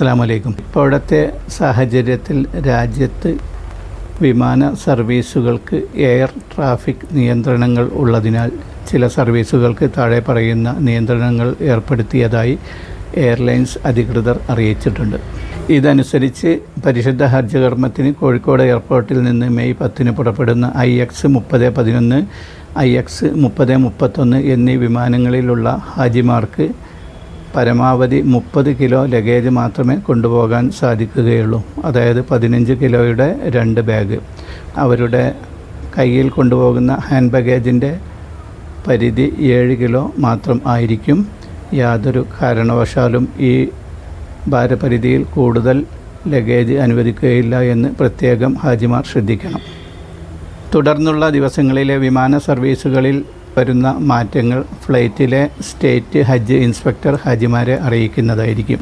അസ്സാം വലൈക്കും ഇപ്പോഴത്തെ സാഹചര്യത്തിൽ രാജ്യത്ത് വിമാന സർവീസുകൾക്ക് എയർ ട്രാഫിക് നിയന്ത്രണങ്ങൾ ഉള്ളതിനാൽ ചില സർവീസുകൾക്ക് താഴെ പറയുന്ന നിയന്ത്രണങ്ങൾ ഏർപ്പെടുത്തിയതായി എയർലൈൻസ് അധികൃതർ അറിയിച്ചിട്ടുണ്ട്. ഇതനുസരിച്ച് പരിശുദ്ധ ഹജ്ജ് കർമ്മത്തിന് കോഴിക്കോട് എയർപോർട്ടിൽ നിന്ന് മെയ് പത്തിന് പുറപ്പെടുന്ന ഐ എക്സ് മുപ്പത് പതിനൊന്ന് ഐ എക്സ് മുപ്പത് മുപ്പത്തൊന്ന് എന്നീ വിമാനങ്ങളിലുള്ള ഹാജിമാർക്ക് പരമാവധി മുപ്പത് കിലോ ലഗേജ് മാത്രമേ കൊണ്ടുപോകാൻ സാധിക്കുകയുള്ളൂ. അതായത് പതിനഞ്ച് കിലോയുടെ രണ്ട് ബാഗ്. അവരുടെ കയ്യിൽ കൊണ്ടുപോകുന്ന ഹാൻഡ് ബാഗേജിന്റെ പരിധി ഏഴ് കിലോ മാത്രം ആയിരിക്കും. യാതൊരു കാരണവശാലും ഈ ഭാരപരിധിയിൽ കൂടുതൽ ലഗേജ് അനുവദിക്കുകയില്ല എന്ന് പ്രത്യേകം ഹാജിമാർ ശ്രദ്ധിക്കണം. തുടർന്നുള്ള ദിവസങ്ങളിലെ വിമാന സർവീസുകളിൽ വരുന്ന മാറ്റങ്ങൾ ഫ്ലൈറ്റിലെ സ്റ്റേറ്റ് ഹജ്ജ് ഇൻസ്പെക്ടർ ഹാജിമാരെ അറിയിക്കുന്നതായിരിക്കും.